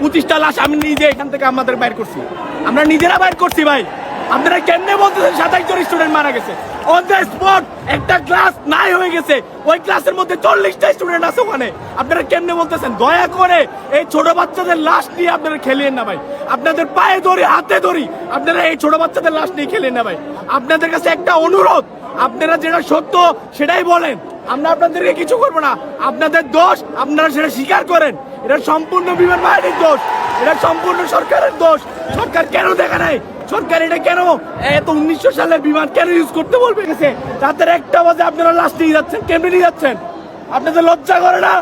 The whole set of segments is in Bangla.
পঁচিশটা লাশ আমি নিজে এখান থেকে আমাদের বাইর করছি। আমরা নিজেরা বাইর করছি ভাই। আপনারা কেমনে বলতেছেন সাতাশ জন স্টুডেন্ট মারা গেছে? অন দ্য স্পট একটা ক্লাস নাই হয়ে গেছে। ওই ক্লাসের মধ্যে চল্লিশটা স্টুডেন্ট আছে ওখানে। আপনারা কেমনে বলতেছেন? দয়া করে এই ছোট বাচ্চাদের লাশ নিয়ে আপনারা খেলিয়েন না ভাই। আপনাদের পায়ে ধরি, হাতে ধরি আপনারা এই ছোট বাচ্চাদের লাশ নিয়ে খেলেন না ভাই। আপনাদের কাছে একটা অনুরোধ, আপনারা যেটা সত্য সেটাই বলেন। আমরা আপনাদেরকে কিছু করব না। আপনাদের দোষ, আপনারা সেটা স্বীকার করেন। এটা সম্পূর্ণ বিমান বাহিনীর দোষ। এটা সম্পূর্ণ সরকারের দোষ। সরকার কেন দেখা নাই? সরকার এটা কেন এত উনিশশো সালের বিমান কেন ইউজ করতে বলবে? গেছে। রাতের একটা বাজে আপনারা লাস্ট নিয়ে যাচ্ছেন, কেমনে নিয়ে যাচ্ছেন? আপনাদের লজ্জা করে না?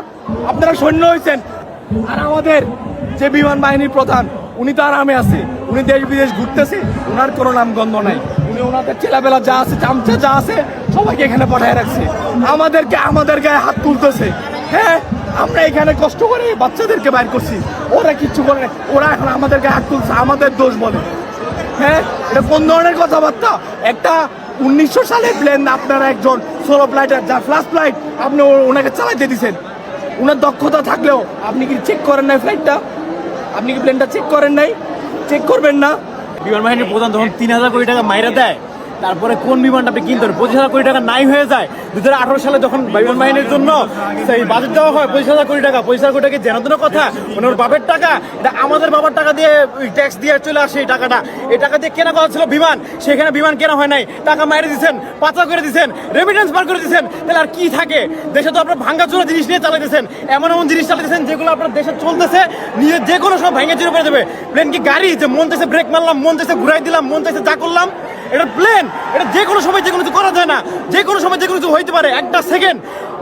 আপনারা সৈন্য হয়েছেন। আর আমাদের যে বিমান বাহিনীর প্রধান, উনি তো আরামে আছে। উনি দেশ বিদেশ ঘুরতেছে। ওনার কোনো নাম গন্ধ নাই। ওনাদের ছেলেবেলা যা আছে, চামচা যা আছে, সবাইকে এখানে পাঠায় রাখছে। আমাদেরকে, আমাদের গায়ে হাত তুলতেছে। হ্যাঁ আমরা এখানে কষ্ট করে বাচ্চাদেরকে বাইর করছি। ওরা কিচ্ছু করে। ওরা এখন আমাদের গায়ে হাত তুলছে, আমাদের দোষ বলে। হ্যাঁ এটা কোন ধরনের কথাবার্তা? একটা উনিশশো সালের প্লেন আপনারা একজন সোলো ফ্লাইটার যা ফ্লাশ ফ্লাইট আপনি ওনাকে চালাইতে দিছেন। ওনার দক্ষতা থাকলেও আপনি কি চেক করেন নাই ফ্লাইটটা আপনি কি প্লেনটা চেক করেন নাই? চেক করবেন না। বিমান বাহিনীর প্রধান তখন তিন হাজার কোটি টাকা মাইরা দেয়। তারপরে কোন বিমানটা আপনি কিনতে পঁচিশ হাজার কোটি টাকা নাই হয়ে যায়। দু হাজার আঠারো সালে যখন বিমান বাহিনীর জন্য সেই বাজেট দেওয়া হয়, পঁচিশ হাজার কোটি টাকা, পঁচিশ হাজার কোটি টাকা জেনাতন কথা? ওনার বাপের টাকা? আমাদের বাবার টাকা দিয়ে ট্যাক্স দিয়ে চলে আসে এই টাকাটা। এই টাকা দিয়ে কেনা কথা ছিল বিমান। সেখানে বিমান কেনা হয় নাই। টাকা মাইরে দিচ্ছেন পাচার করে দিচ্ছেন রেমিটেন্স বার করে দিচ্ছেন তাহলে আর কি থাকে? দেশে তো আপনার ভাঙ্গা ভাঙ্গাচোরা জিনিস নিয়ে চালাইতেছেন। এমন এমন জিনিস চালাইতেছেন যেগুলো আপনার দেশে চলতেছে, নিয়ে যে কোনো সব ভেঙে চুরে করে দেবে প্লেন কি গাড়ি? যে মন চাইছে ব্রেক মারলাম, মন চাইছে ঘুরাই দিলাম, মন চাইছে যা করলাম। এটা প্লেন, এটা যে কোনো সময় যে কোনো কিছু করা যায় না। যে কোনো সময় যে কোনো কিছু হইতে পারে। একটা সেকেন্ড,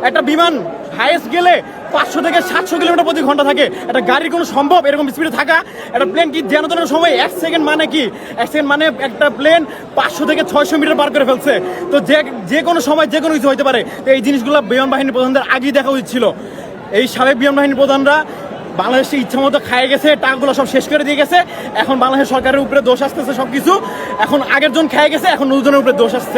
একটা বিমান হাইয়েস্ট গেলে পাঁচশো থেকে সাতশো কিলোমিটার প্রতি ঘণ্টা থাকে। একটা গাড়ির কোনো সম্ভব এরকম স্পিডে থাকা। একটা প্লেন কি জেনাতনের সময় এক সেকেন্ড মানে কি? এক সেকেন্ড মানে একটা প্লেন পাঁচশো থেকে ছয়শো মিটার পার করে ফেলছে। তো যে যে কোনো সময় যে কোনো কিছু হইতে পারে। তো এই জিনিসগুলো বিমান বাহিনীর প্রধানদের আগেই দেখা উচিত ছিল। এই সাবেক বিমান বাহিনীর প্রধানরা বাংলাদেশে ইচ্ছা মতো খায় গেছে, টাকাগুলো সব শেষ করে দিয়ে গেছে। এখন বাংলাদেশ সরকারের উপরে দোষ আসতেছে সবকিছু। এখন আগের জন খেয়ে গেছে, এখন নতুনের উপরে দোষ আসছে